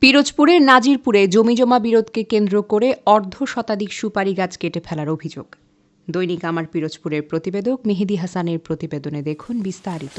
পিরোজপুরের নাজিরপুরে জমিজমা বিরোধকে কেন্দ্র করে অর্ধ শতাধিক সুপারি গাছ কেটে ফেলার অভিযোগ। দৈনিক আমার পিরোজপুরের প্রতিবেদক মেহেদি হাসানের প্রতিবেদনে দেখুন বিস্তারিত।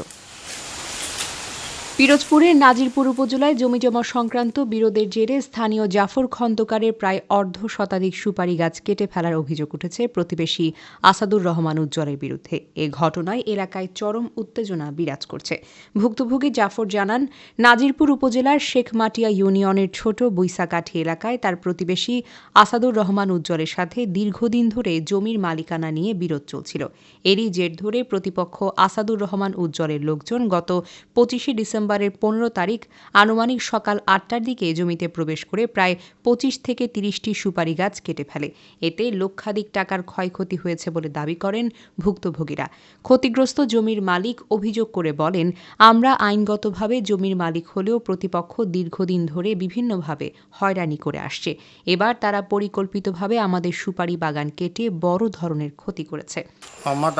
পিরোজপুরের নাজিরপুর উপজেলায় জমিজমা সংক্রান্ত বিরোধের জেরে স্থানীয় জাফর খন্দকারের প্রায় অর্ধ শতাধিক সুপারি গাছ কেটে ফেলার অভিযোগ উঠেছে প্রতিবেশী আসাদুর রহমান উজ্জ্বলের বিরুদ্ধে। এ ঘটনায় এলাকায় চরম উত্তেজনা বিরাজ করছে। ভুক্তভোগী জাফর জানান, নাজিরপুর উপজেলার শেখমাটিয়া ইউনিয়নের ছোট বৈশাকাঠি এলাকায় তার প্রতিবেশী আসাদুর রহমান উজ্জ্বলের সাথে দীর্ঘদিন ধরে জমির মালিকানা নিয়ে বিরোধ চলছিল। এরই জের ধরে প্রতিপক্ষ আসাদুর রহমান উজ্জ্বলের লোকজন গত পঁচিশে ডিসেম্বরের পনেরো তারিখ আনুমানিক সকাল আটটার দিকে জমিতে প্রবেশ করে প্রায় পঁচিশ থেকে তিরিশটি সুপারি গাছ কেটে ফেলে। এতে লক্ষাধিক টাকার ক্ষয়ক্ষতি হয়েছে বলে দাবি করেন ভুক্তভোগীরা। ক্ষতিগ্রস্ত জমির মালিক অভিযোগ করে বলেন, আমরা আইনগতভাবে জমির মালিক হলেও প্রতিপক্ষ দীর্ঘদিন ধরে বিভিন্নভাবে হয়রানি করে আসছে। এবার তারা পরিকল্পিতভাবে আমাদের সুপারি বাগান কেটে বড় ধরনের ক্ষতি করেছে।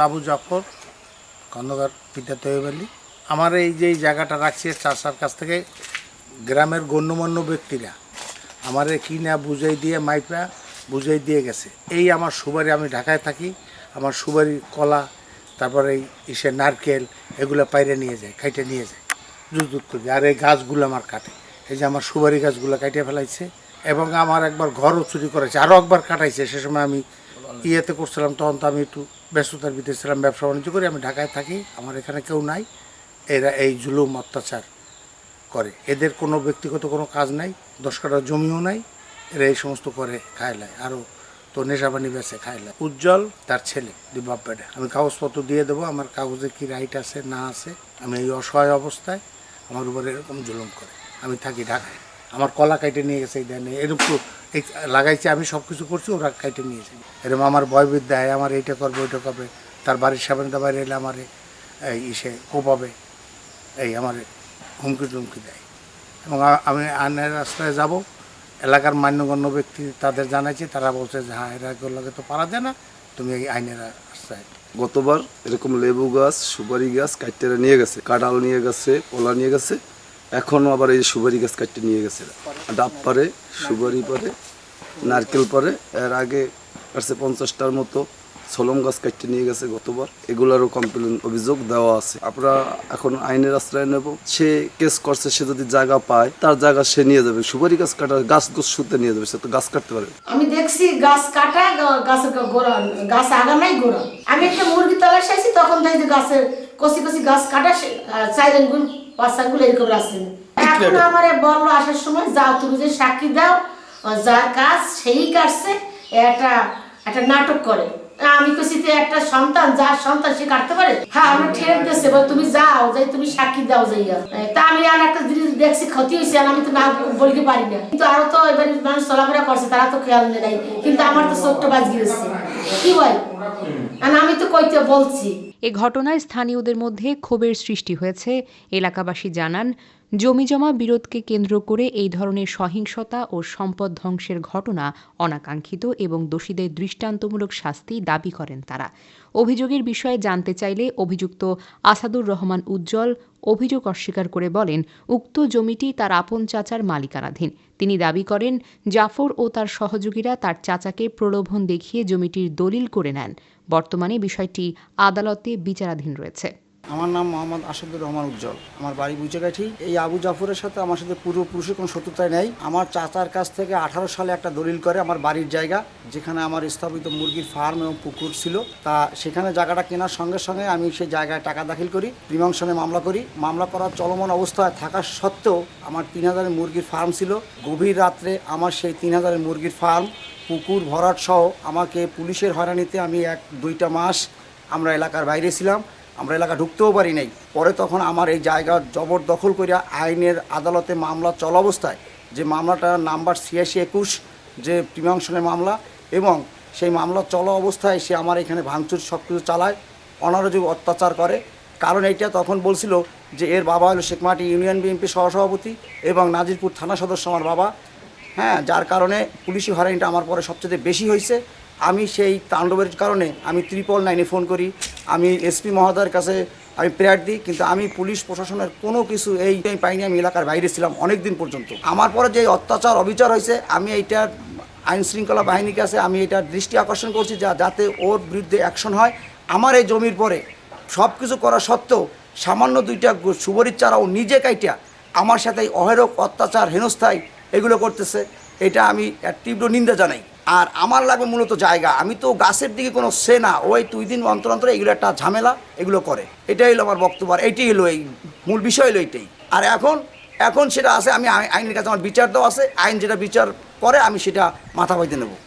আবু জাফর পিতা তৈব আলী। আমার এই যে জায়গাটা রাখছি চাষার কাছ থেকে, গ্রামের গণ্যমান্য ব্যক্তিরা, আমারে কি না বুঝাই দিয়ে মাইপা বুঝাই দিয়ে গেছে। এই আমার সুবারি আমি ঢাকায় থাকি, আমার সুবারি কলা, তারপরে এই ইসে নারকেল, এগুলো পাইরে নিয়ে যায়, খাইটে নিয়ে যায় জুত জুত করে। আর এই গাছগুলো আমার কাটে। এই যে আমার সুবারি গাছগুলো কাটিয়ে ফেলাইছে এবং আমার একবার ঘরও চুরি করেছে, আরও একবার কাটাইছে। সে সময় আমি ইয়েতে করছিলাম, তখন তো আমি একটু ব্যস্ততার ভিতরে ছিলাম, ব্যবসা বাণিজ্য করি, আমি ঢাকায় থাকি, আমার এখানে কেউ নাই। এরা এই জুলুম অত্যাচার করে। এদের কোনো ব্যক্তিগত কোনো কাজ নাই, দশ কাটা জমিও নাই, এরা এই সমস্ত করে খাইলায় আরও তো নেশাবানি বেছে খাইলায় উজ্জ্বল তার ছেলে, দুই বাপ বেটা। আমি কাগজপত্র দিয়ে দেবো, আমার কাগজে কি রাইট আছে, না আছে। আমি এই অসহায় অবস্থায় আমার উপরে এরকম জুলুম করে। আমি থাকি ঢাকায়। আমার কলা কাইটে নিয়ে গেছে এই দেয় এরকম লাগাইছে, আমি সব কিছু করছি, ওরা কাইটে নিয়েছে এরকম আমার ভয়বিদ দেয় আমার এইটা করবে, ওইটা করবে। তার বাড়ির সামনে বাইরে এলে আমার, এই ইসে কোপাবে। এই আমার হুমকি টুমকি দেয়। এবং আমি আইনের রাস্তায় যাব, এলাকার মান্যগণ্য ব্যক্তি তাদের জানাইছি, তারা বলছে যে হ্যাঁ এরা লাগে তো পারা যায় না, তুমি এই আইনের রাস্তায় গতবার এরকম লেবু গাছ, সুপারি গাছ কাটতে নিয়ে গেছে, কাঁঠাল নিয়ে গেছে, কলা নিয়ে গেছে এখনও আবার এই সুপারি গাছ কাটতে নিয়ে গেছে। ডাব পারে, সুপারি পারে, নারকেল পারে, এর আগে কাটছে পঞ্চাশটার মতো। সোলম গাছ কাটতে নিয়ে গেছে গতবার। এগুলারও কমপ্লেন অভিযোগ দেওয়া আছে। আমরা এখন আইনের আশ্রয় নেব। সে কেস করছে সে যদি জায়গা পায় তার জায়গা সে নিয়ে যাবে। সুপারি গাছ কাটা গাছ গোছ শুতে নিয়ে যাবে সে তো গাছ কাটতে পারে। আমি দেখছি গাছ কাটা গা- গাছের গা- গোড়া গাছ আগা নাই গোড়া আমি একটা মুরগি তলাশ আছি তখন দেখি যে গাছের কষি কষি গাছ কাটা চার আঙ্গুল পাঁচ আঙ্গুল এরকম আছে এখন আমার বলল আসার সময় যাও তুমি যে সাক্ষী দাও যার কাজ সেই কাটছে একটা একটা নাটক করে। আমি কছি যে একটা সন্তান, যার সন্তান সে কাটতে পারে? হ্যাঁ আমরা ঠেট দিয়েছে এবার তুমি যাও, যাই তুমি সাক্ষী দাও যাইয়া। তা আমি আর একটা জিনিস দেখছি, ক্ষতি হয়েছে আর আমি তো না বলতে পারি না। কিন্তু আরও তো এবার মানুষ চলাফেরা করছে, তারা তো খেয়াল নেই কিন্তু আমার তো চোখটা বাজ গিয়েছে কি আর আমি তো কইতে বলছি। এ ঘটনায় স্থানীয়দের মধ্যে ক্ষোভের সৃষ্টি হয়েছে। এলাকাবাসী জানান জমিজমা বিরোধকে কেন্দ্র করে এই ধরনের সহিংসতা ও সম্পদ ধ্বংসের ঘটনা অনাকাঙ্ক্ষিত এবং দোষীদের দৃষ্টান্তমূলক শাস্তি দাবি করেন তারা। অভিযোগের বিষয়ে জানতে চাইলে অভিযুক্ত আসাদুর রহমান উজ্জ্বল অভিযোগ অস্বীকার করে বলেন, উক্ত জমিটি তার আপন চাচার মালিকানাধীন। তিনি দাবি করেন, জাফর ও তার সহযোগীরা তার চাচাকে প্রলোভন দেখিয়ে জমিটির দলিল করে নেন। বর্তমানে বিষয়টি আদালতে বিচারাধীন রয়েছে। আমার নাম মোহাম্মদ আসাদুর রহমান উজ্জ্বল। আমার বাড়ি বুঝেগাঠি এই আবু জাফরের সাথে আমার সাথে পূর্বপুরুষের কোনো শত্রুতাই নেই। আমার চাচার কাছ থেকে আঠারো সালে একটা দলিল করে আমার বাড়ির জায়গা, যেখানে আমার স্থাপিত মুরগির ফার্ম এবং পুকুর ছিল। তা সেখানে জায়গাটা কেনার সঙ্গে সঙ্গে আমি সেই জায়গায় টাকা দাখিল করি প্রিমাংশনে মামলা করি। মামলা করার চলমান অবস্থায় থাকা সত্ত্বেও আমার তিন হাজারের মুরগির ফার্ম ছিল। গভীর রাত্রে আমার সেই তিন হাজারের মুরগির ফার্ম, পুকুর, ভরাট সহ আমাকে পুলিশের হয়রানিতে আমি এক দুইটা মাস আমরা এলাকার বাইরে ছিলাম। আমরা এলাকা ঢুকতেও পারি নাই। পরে তখন আমার এই জায়গা জবরদখল করিয়া আইনের আদালতে মামলা চল অবস্থায়, যে মামলাটার নাম্বার ছিয়াশি একুশ, যে প্রিমাংশনের মামলা এবং সেই মামলা চল অবস্থায় সে আমার এখানে ভাঙচুর সব কিছু চালায় অনারযোগ অত্যাচার করে। কারণ এইটা তখন বলছিল যে এর বাবা হলো শেখমাটি ইউনিয়ন বিএনপি সহসভাপতি এবং নাজিরপুর থানা সদস্য আমার বাবা। হ্যাঁ যার কারণে পুলিশি হয়রানিটা আমার পরে সবচেয়ে বেশি হয়েছে। আমি সেই তাণ্ডবের কারণে আমি ত্রিপল নাইনে ফোন করি। আমি এসপি মহোদয়ের কাছে আমি প্রেয়ার দিই, কিন্তু আমি পুলিশ প্রশাসনের কোনো কিছু এই আমি পাইনি, আমি এলাকার বাইরে ছিলাম অনেক দিন পর্যন্ত। আমার পরে যে অত্যাচার, অবিচার হয়েছে, আমি এইটার আইন শৃঙ্খলা বাহিনীর কাছে আমি এটার দৃষ্টি আকর্ষণ করছি যা যাতে ওর বিরুদ্ধে অ্যাকশন হয়। আমার এই জমির পরে সব কিছু করা সত্ত্বেও সামান্য দুইটা সুবরির চারা ও নিজে কাইটা আমার সাথে অহেরক অত্যাচার, হেনস্থায় এগুলো করতেছে। এটা আমি তীব্র নিন্দা জানাই। আর আমার লাগবে মূলত জায়গা। আমি তো গাছের দিকে কোনো সে না। ওই দুই দিন অন্তর অন্তর এগুলো একটা ঝামেলা, এগুলো করে। এটাই হলো আমার বক্তব্য আর এইটাই হলো এই মূল বিষয় হলো এইটাই আর এখন এখন সেটা আছে, আমি আইনের কাছে আমার বিচার দেওয়া আছে। আইন যেটা বিচার করে, আমি সেটা মাথা পাইতে নেব।